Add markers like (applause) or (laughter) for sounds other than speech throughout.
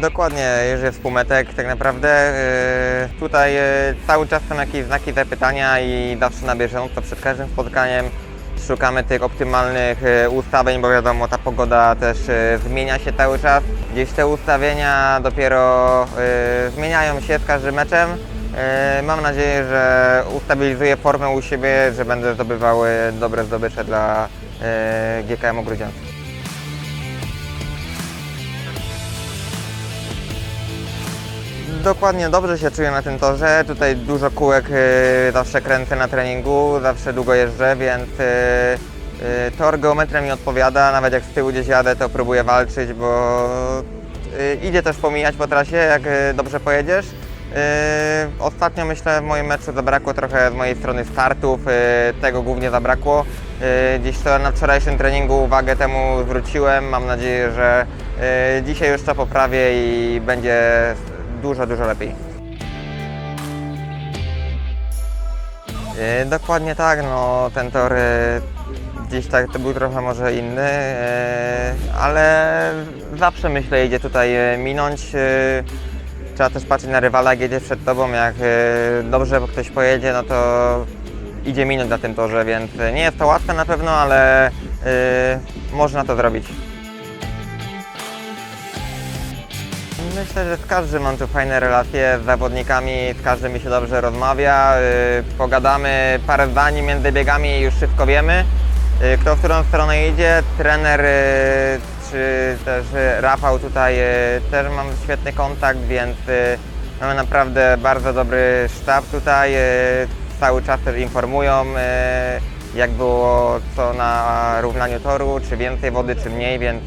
Dokładnie, Jerzy Współmetek tak naprawdę. Yy, Tutaj yy, cały czas są jakieś znaki zapytania i zawsze na bieżąco przed każdym spotkaniem szukamy tych optymalnych yy, ustawień, bo wiadomo ta pogoda też yy, zmienia się cały czas. Gdzieś te ustawienia dopiero yy, zmieniają się z każdym meczem. Mam nadzieję, że ustabilizuję formę u siebie, że będę zdobywał yy, dobre zdobycze dla GKM Grudziądz. Dokładnie, dobrze się czuję na tym torze. Tutaj dużo kółek y, zawsze kręcę na treningu, zawsze długo jeżdżę, więc y, y, tor geometria mi odpowiada. Nawet jak z tyłu gdzieś jadę, to próbuję walczyć, bo idzie też pomijać po trasie, jak dobrze pojedziesz. Ostatnio myślę w moim meczu zabrakło trochę z mojej strony startów, tego głównie zabrakło. Dziś to na wczorajszym treningu uwagę temu zwróciłem. Mam nadzieję, że dzisiaj już to poprawię i będzie dużo, dużo lepiej. Y, Dokładnie tak, no ten tor y, gdzieś tak to był trochę może inny, y, ale zawsze myślę idzie tutaj minąć. Trzeba też patrzeć na rywala, jak jedzie przed tobą, jak dobrze ktoś pojedzie, no to idzie minąć na tym torze, więc nie jest to łatwe na pewno, ale można to zrobić. Myślę, że z każdym mam tu fajne relacje z zawodnikami, z każdym mi się dobrze rozmawia. y, Pogadamy parę zdań między biegami i już wszystko wiemy. y, Kto w którą stronę idzie. Trener y, czy też Rafał tutaj też mam świetny kontakt, więc mamy naprawdę bardzo dobry sztab tutaj. Cały czas też informują jak było co na równaniu toru, czy więcej wody, czy mniej, więc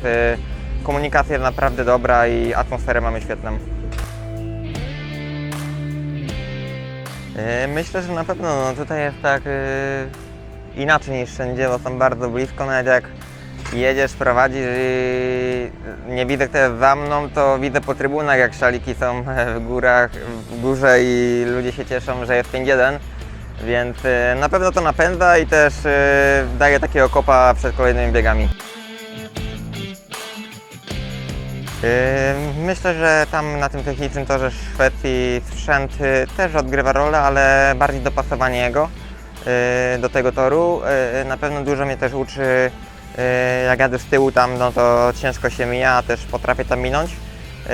komunikacja jest naprawdę dobra i atmosferę mamy świetną. Yy, Myślę, że na pewno no, tutaj jest tak yy, inaczej niż wszędzie, bo są bardzo blisko, nawet jak jedziesz, prowadzisz i nie widzę kto jest za mną, to widzę po trybunach jak szaliki są (laughs) w górach, w górze i ludzie się cieszą, że jest 5-1. Więc yy, na pewno to napędza i też yy, daje takiego kopa przed kolejnymi biegami. Myślę, że tam na tym technicznym torze Szwecji sprzęt yy, też odgrywa rolę, ale bardziej dopasowanie jego yy, do tego toru. Yy, Na pewno dużo mnie też uczy, yy, jak jadę z tyłu tam, no to ciężko się mija, a też potrafię tam minąć. Yy,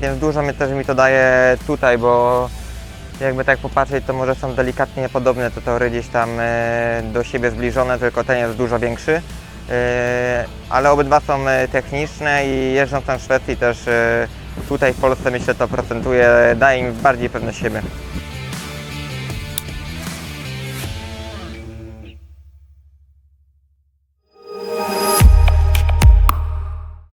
Więc dużo mi też mi to daje tutaj, bo jakby tak popatrzeć, to może są delikatnie podobne te tory gdzieś tam yy, do siebie zbliżone, tylko ten jest dużo większy. Yy, ale obydwa są yy, techniczne i jeżdżąc tam w Szwecji też yy, tutaj w Polsce myślę to procentuje, daje im bardziej pewność siebie.